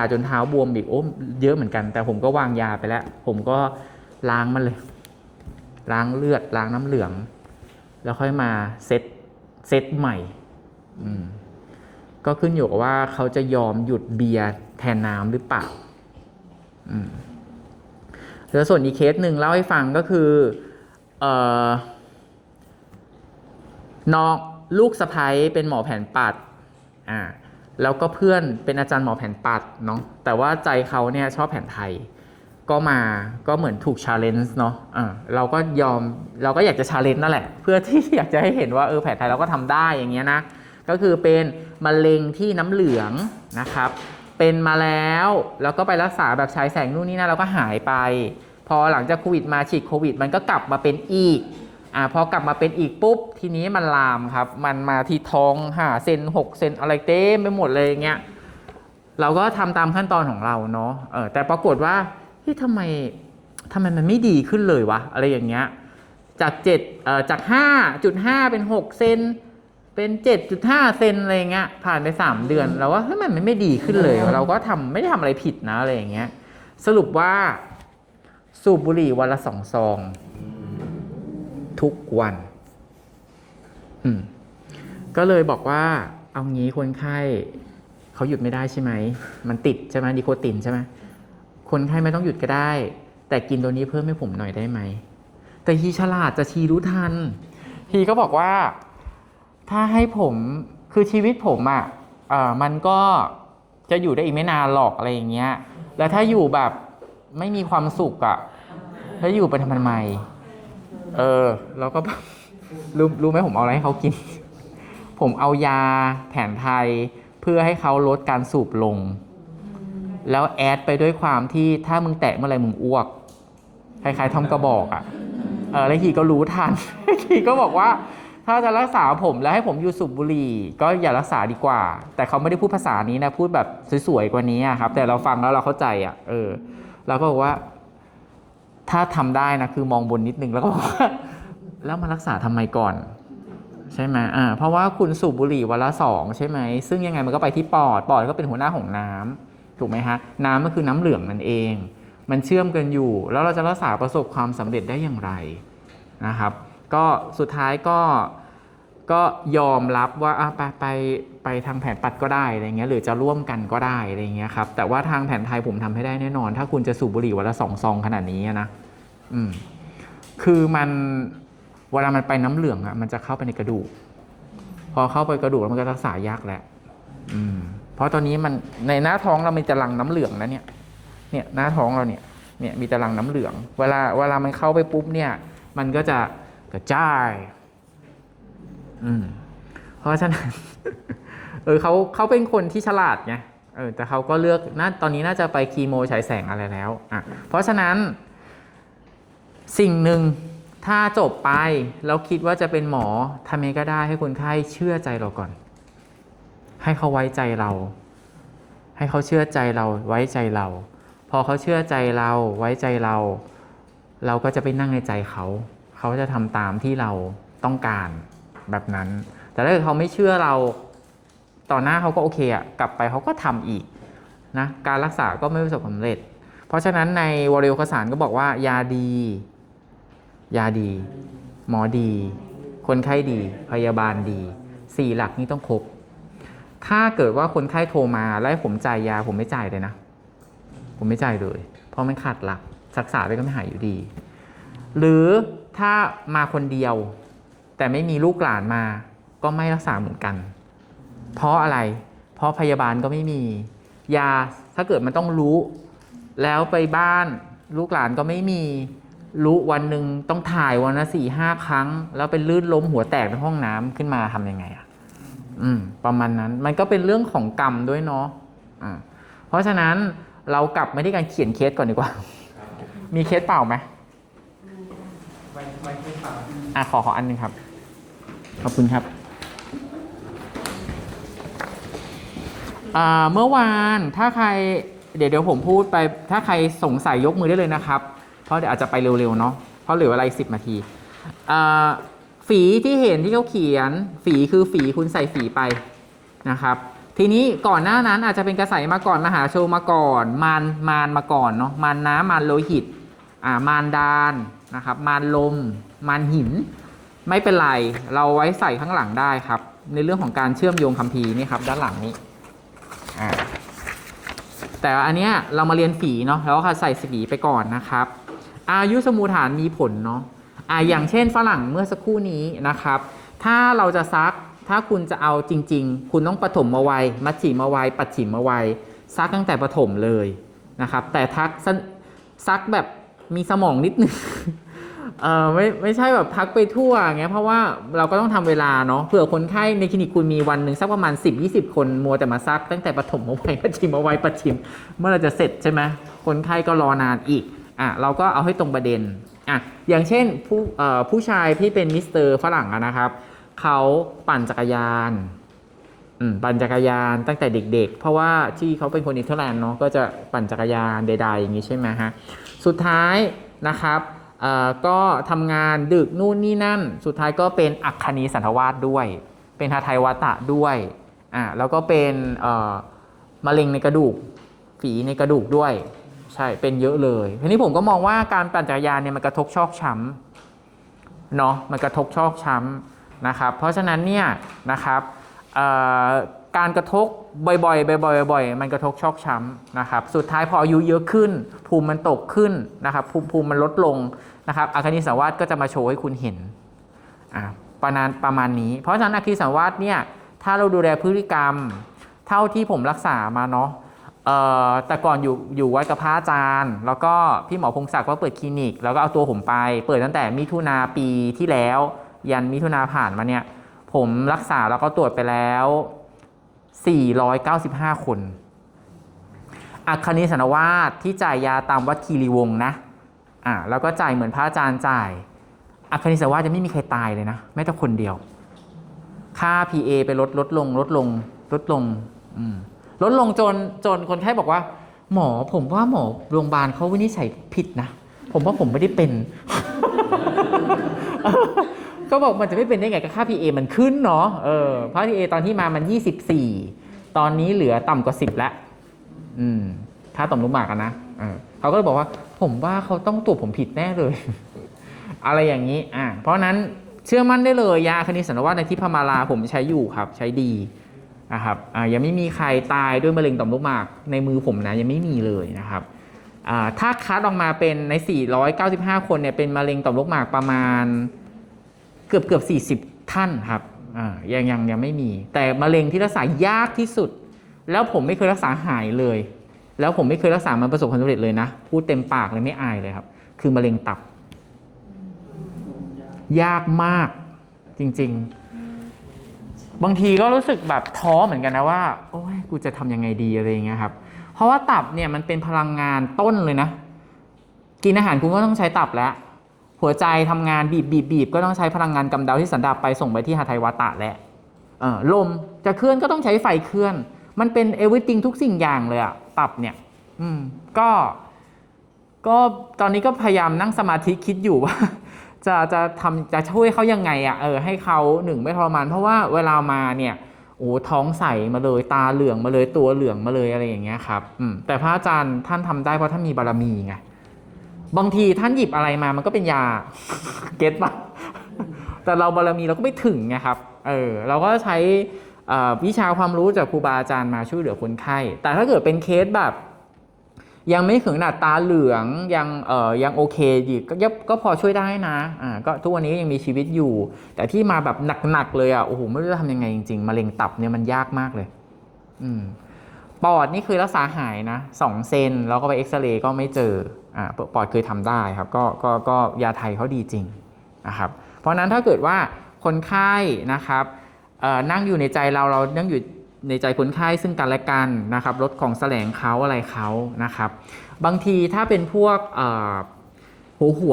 าจนเท้าบวมอีกโอ้เยอะเหมือนกัน แต่ผมก็วางยาไปแล้ว ผมก็ล้างมันเลย ล้างเลือดล้างน้ำเหลือง แล้วค่อยมาเซตเซตใหม่อืมก็ขึ้นอยู่กับว่าเขาจะยอมหยุดเบียร์แทนน้ำหรือเปล่าอืมแล้วส่วนอีกเคสหนึ่งเล่าให้ฟังก็คือเออน้องลูกสะพ้ยเป็นหมอแผนปัดอ่า แล้วก็เพื่อนเป็นอาจารย์หมอแผนปัดเนาะแต่ว่าใจเขาเนี่ยชอบแผนไทย ก็มาก็เหมือนถูกชาเลนจ์เนาะอ่าเราก็ยอมเราก็อยากจะชาเลนจ์นั่นแหละ เพื่อที่อยากจะให้เห็นว่าเออแผนไทยเราก็ทำได้อย่างเงี้ยนะก็คือเป็นมะเร็งที่น้ำเหลืองนะครับ เป็นมาแล้วแล้วก็ไปรักษาแบบฉายแสงนู่นนี่นั่นแล้วก็หายไป พอหลังจากโควิดมาฉีดโควิด มันก็กลับมาเป็นอีก อ่าพอกลับมาเป็นอีกปุ๊บทีนี้มันลามครับ มันมาที่ท้องห้าเซนหกเซนอะไรเต็มไปหมดเลยอย่างเงี้ยเราก็ทำตามขั้นตอนของเราเนาะเออแต่ปรากฏว่าเฮ้ยทำไมทำไมมันไม่ดีขึ้นเลยวะอะไรอย่างเงี้ยจากเจ็ดเอ่อจากห้าจุดห้าเป็นหกเซนเป็นเจ็ดจุดห้าเซนอะไรเงี้ยผ่านไปสามเดือนเราว่าเฮ้ยมันไม่ดีขึ้นเลย เราก็ทำไม่ได้ทำอะไรผิดนะอะไรอย่างเงี้ยสรุปว่าสูบบุหรี่วันละสองซอง ทุกวัน ก็เลยบอกว่า เอางี้คนไข้เขาหยุดไม่ได้ใช่ไหม มันติดใช่ไหมนิโคตินใช่ไหมคนไข้ไม่ต้องหยุดก็ได้ แต่กินตัวนี้เพิ่มให้ผมหน่อยได้ไหม แต่ฮีฉลาดจะชีรู้ทัน ฮีก็บอกว่า ถ้าให้ผมคือชีวิตผมอะ่ะเอ่อมันก็จะอยู่ได้อีกไม่นานหรอกอะไรอย่างเงี้ย แล้วถ้าอยู่แบบไม่มีความสุขอะ่ะแล้วอยู่ไปทำไม เออเราก็รู้รู้ไหมผมเอาอะไรให้เขากิน ผมเอายาแผนไทยเพื่อให้เขาลดการสูบลง แล้วแอดไปด้วยความที่ถ้ามึงแตะเมื่อไหรมึงอ้วก คล้ายๆทอมกระบอกอะ่ะ เออแล้วฮีก็รู้ทันฮีก็บอกว่า ถ้าจะรักษาผมแล้วให้ผมอยู่สูบบุหรี่ ก็อย่ารักษาดีกว่า แต่เขาไม่ได้พูดภาษานี้นะ พูดแบบสวยๆกว่านี้ครับ แต่เราฟังแล้วเราเข้าใจอะ่ะ เออ เราก็บอกว่า ถ้าทำได้นะคือมองบนนิดนึงแล้วก็บอกว่าแล้วมารักษาทำไมก่อน ใช่ไหมอ่าเพราะว่าคุณสูบบุหรี่วันละสองใช่ไหมซึ่งยังไงมันก็ไปที่ปอดปอดก็เป็นหัวหน้าของน้ำถูกไหมฮะน้ำก็คือน้ำเหลืองนั่นเอง มันเชื่อมกันอยู่ แล้วเราจะรักษาประสบความสำเร็จได้อย่างไรนะครับ ก็สุดท้ายก็ ก็ยอมรับว่าไปไปไปทางแผนปัดก็ได้อะไรเงี้ยหรือจะร่วมกันก็ได้อะไรเงี้ยครับแต่ว่าทางแผนไทยผมทำให้ได้แน่นอน ถ้าคุณจะสูบบุหรี่วันละสองซองขนาดนี้นะอืมคือมันเวลามันไปน้ำเหลืองอะมันจะเข้าไปในกระดูก พอเข้าไปกระดูกแล้วมันก็รักษายากแหละอืมเพราะตอนนี้มันในหน้าท้องเรามีตะลังน้ำเหลืองนะเนี่ย เนี่ยหน้าท้องเราเนี่ยเนี่ยมีตะลังน้ำเหลือง เวลาเวลามันเข้าไปปุ๊บเนี่ย มันก็จะกระจาย อืม เพราะฉะนั้น เออเขาเขาเป็นคนที่ฉลาดไง เออ แต่เขาก็เลือกน่าตอนนี้น่าจะไปคีโมฉายแสงอะไรแล้ว อะ เพราะฉะนั้น สิ่งหนึ่งถ้าจบไปแล้วคิดว่าจะเป็นหมอทำยังไงก็ได้ให้คนไข้เชื่อใจเราก่อน ให้เขาไว้ใจเรา ให้เขาเชื่อใจเราไว้ใจเรา พอเขาเชื่อใจเราไว้ใจเรา เราก็จะไปนั่งในใจเขา เขาจะทำตามที่เราต้องการ แบบนั้น แต่ถ้าเกิดเขาไม่เชื่อเราต่อหน้าเขาก็โอเคอะกลับไปเขาก็ทำอีกนะการรักษาก็ไม่ประสบความสำเร็จ เพราะฉะนั้นในวรโยคสารก็บอกว่ายาดี ยาดี หมอดี คนไข้ดี พยาบาลดีสี่หลักนี้ต้องครบถ้าเกิดว่าคนไข้โทรมาแล้วให้ผมจ่ายยาผมไม่จ่ายเลยนะ ผมไม่จ่ายเลย เพราะมันขาดหลักรักษาไปก็ไม่หายอยู่ดี หรือถ้ามาคนเดียว แต่ไม่มีลูกหลานมา ก็ไม่รักษาเหมือนกัน เพราะอะไร เพราะพยาบาลก็ไม่มี ยาถ้าเกิดมันต้องรู้ แล้วไปบ้านลูกหลานก็ไม่มีรู้วันหนึ่งต้องถ่ายวันละสี่ห้าครั้ง แล้วเป็นลื่นล้มหัวแตกในห้องน้ำขึ้นมาทำยังไงอะอืม ประมาณนั้นมันก็เป็นเรื่องของกรรมด้วยเนาะอ่าเพราะฉะนั้นเรากลับมาที่การเขียนเคสก่อนดีกว่า มีเคสเปล่าไหมไม่ไม่ไม่ฝากอะขอขออันหนึงครับ ขอบคุณครับเมื่อวานถ้าใครเดี๋ยวเดี๋ยวผมพูดไปถ้าใครสงสัยยกมือได้เลยนะครับ เพราะเดี๋ยวอาจจะไปเร็วๆเนาะเพราะเหลือเวลาสิบนาทีฝีที่เห็นที่เขาเขียนฝีคือฝีคุณใส่ฝีไปนะครับ ทีนี้ก่อนหน้านั้นอาจจะเป็นกระใสมาก่อนมหาโชว์มาก่อนมารมารมาก่อนเนาะมารน้ำมารโลหิตอ่ามารดานนะครับมารลมมารหิน ไม่เป็นไร เราไว้ใส่ข้างหลังได้ครับ ในเรื่องของการเชื่อมโยงคัมภีร์นี่ครับ ด้านหลังนี้อ่าแต่อันเนี้ยเรามาเรียนฝีเนาะแล้วก็ใส่สีไปก่อนนะครับ อายุสมูฐานมีผลเนาะอ่าอย่างเช่นฝรั่งเมื่อสักครู่นี้นะครับ ถ้าเราจะซักถ้าคุณจะเอาจริง ๆ คุณต้องปฐมมาไวมัชฉิมาไวปัจฉิมมาวัยซักตั้งแต่ปฐมเลยนะครับ แต่ทักซักแบบมีสมองนิดนึง เออไม่ไม่ใช่แบบพักไปทั่วอย่างเงี้ยเพราะว่าเราก็ต้องทำเวลาเนาะเผื่อคนไข้ในคลินิกคุณมีวันหนึ่งสักประมาณ 10-20 คนมัวแต่มาซักตั้งแต่ปฐมมาวัยปัจฉิมมาวัยปัจฉิม เมื่อเราจะเสร็จใช่ไหมคนไข้ก็รอนานอีกอะเราก็เอาให้ตรงประเด็นอะอย่างเช่นผู้เอ่อผู้ชายที่เป็นมิสเตอร์ฝรั่งนะครับเขาปั่นจักรยานอืมปั่นจักรยานตั้งแต่เด็ก ๆ เพราะว่าที่เขาเป็นคนเนเธอร์แลนด์เนาะก็จะปั่นจักรยานใดๆอย่างนี้ใช่ไหมฮะสุดท้ายนะครับ ก็ทำงานดึกนู่นนี่นั่น สุดท้ายก็เป็นอัคคณีสันทวาสด้วย เป็นทาไทวาตะด้วยอะแล้วก็เป็นเอ่อมะเร็งในกระดูกฝีในกระดูกด้วย ใช่เป็นเยอะเลยทีนี้ผมก็มองว่าการปั่นจักรยานเนี่ยมันกระทบชอกช้ำเนาะมันกระทบชอกช้ำนะครับ เพราะฉะนั้นเนี่ยนะครับเอ่อ การกระทบบ่อยๆบ่อยๆบ่อยๆมันกระทบชอกช้ำนะครับ สุดท้ายพออายุเยอะขึ้น ภูมิมันตกขึ้นนะครับภูมิภูมิมันลดลงนะครับอาคานิสาวาสก็จะมาโชว์ให้คุณเห็นอ่าประมาณประมาณนี้ เพราะฉะนั้นอาคานิสาวาสเนี่ยถ้าเราดูแลพฤติกรรม เท่าที่ผมรักษามาเนาะแต่ก่อนอยู่อยู่วัดกับพระอาจารย์ แล้วก็พี่หมอพงศักดิ์ก็เปิดคลินิก แล้วก็เอาตัวผมไป เปิดตั้งแต่มิถุนาปีที่แล้ว ยันมิถุนาผ่านมาเนี่ยผมรักษาแล้วก็ตรวจไปแล้ว 495 คน อัคคณิสันวาสที่จ่ายยาตามวัดคีรีวงนะ อ่า แล้วก็จ่ายเหมือนพระอาจารย์จ่าย อัคคณิสันวาสจะไม่มีใครตายเลยนะ แม้แต่คนเดียว ค่า PA ไปลดลดลง ลดลง ลดลง อืม ลดลงจนจนคนไข้บอกว่า หมอผมว่าหมอโรงพยาบาลเขาวินิจฉัยผิดนะ ผมว่าผมไม่ได้เป็น ก็บอกมันจะไม่เป็นได้ไงกับค่า PA มันขึ้นเนาะเออเพราะ PA ตอนที่มามัน 24 ตอนนี้เหลือต่ำกว่า 10 แล้วอืมค่าต่อมลูกหมากอะนะเออเขาก็เลยบอกว่า ผมว่าเขาต้องตรวจผมผิดแน่เลย อะไรอย่างนี้อ่าเพราะฉะนั้นเชื่อมั่นได้เลยยาคณิตสันวาสในที่พมาราผมใช้อยู่ครับ ใช้ดีนะครับอ่ายังไม่มีใครตายด้วยมะเร็งต่อมลูกหมากในมือผมนะยังไม่มีเลยนะครับอ่าถ้าคัดออกมาเป็นใน 495 คนเนี่ยเป็นมะเร็งต่อมลูกหมากประมาณเกือบเกือบ 40 ท่านครับยังยังยังไม่มี แต่มะเร็งที่รักษายากที่สุด แล้วผมไม่เคยรักษาหายเลย แล้วผมไม่เคยรักษามันประสบความสำเร็จเลยนะ พูดเต็มปากเลยไม่อายเลยครับ คือมะเร็งตับ ยากมากจริง ๆ บางทีก็รู้สึกแบบท้อเหมือนกันนะว่า โอ้ยกูจะทำยังไงดีอะไรอย่างเงี้ยครับ เพราะว่าตับเนี่ยมันเป็นพลังงานต้นเลยนะ กินอาหารคุณก็ต้องใช้ตับแล้ว หัวใจทำงานบีบบีบบีบก็ต้องใช้พลังงานกำเดาที่สันดาปไปส่งไปที่หาไทยวาตะแหละลมจะเคลื่อนก็ต้องใช้ไฟเคลื่อน มันเป็นเอวิติงทุกสิ่งอย่างเลยอะตับเนี่ยอืมก็ก็ตอนนี้ก็พยายามนั่งสมาธิคิดอยู่ว่า จะจะทำจะช่วยเขายังไงอะ่ะเออให้เขาหนึ่งไม่ทรมาน เพราะว่าเวลามาเนี่ยโอ้ท้องใสมาเลยตาเหลืองมาเลยตัวเหลืองมาเลยอะไรอย่างเงี้ยครับอืมแต่พระอาจารย์ท่านทำได้เพราะท่านมีบารมีไง บางทีท่านหยิบอะไรมามันก็เป็นยา เก็ตปะแต่เราบารมีเราก็ไม่ถึงไงครับ เออ เราก็ใช้วิชาความรู้จากครูบาอาจารย์มาช่วยเหลือคนไข้ แต่ถ้าเกิดเป็นเคสแบบ ยังไม่ถึงขนาตาเหลืองยังเอ่อยังโอเคดีก็ก็พอช่วยได้นะอ่าก็ทุกวันนี้ยังมีชีวิตอยู่ แต่ที่มาแบบหนักๆเลยอะโอ้โหไม่รู้จะทำยังไงจริงๆมะเร็งตับเนี่ยมันยากมากเลย อืม ปอดนี่คือรักษาหายนะสองเซนแล้วก็ไปเอ็กซเรย์ก็ไม่เจออ่าปอดเคยทำได้ครับก็ก็ก็ยาไทยเขาดีจริงนะครับเพราะฉะนั้นถ้าเกิดว่าคนไข้นะครับเอ่อนั่งอยู่ในใจเราเรานั่งอยู่ในใจคนไข้ซึ่งกันและกันนะครับลดของแสลงเขาอะไรเขานะครับ บางทีถ้าเป็นพวกเอ่อหัวหัว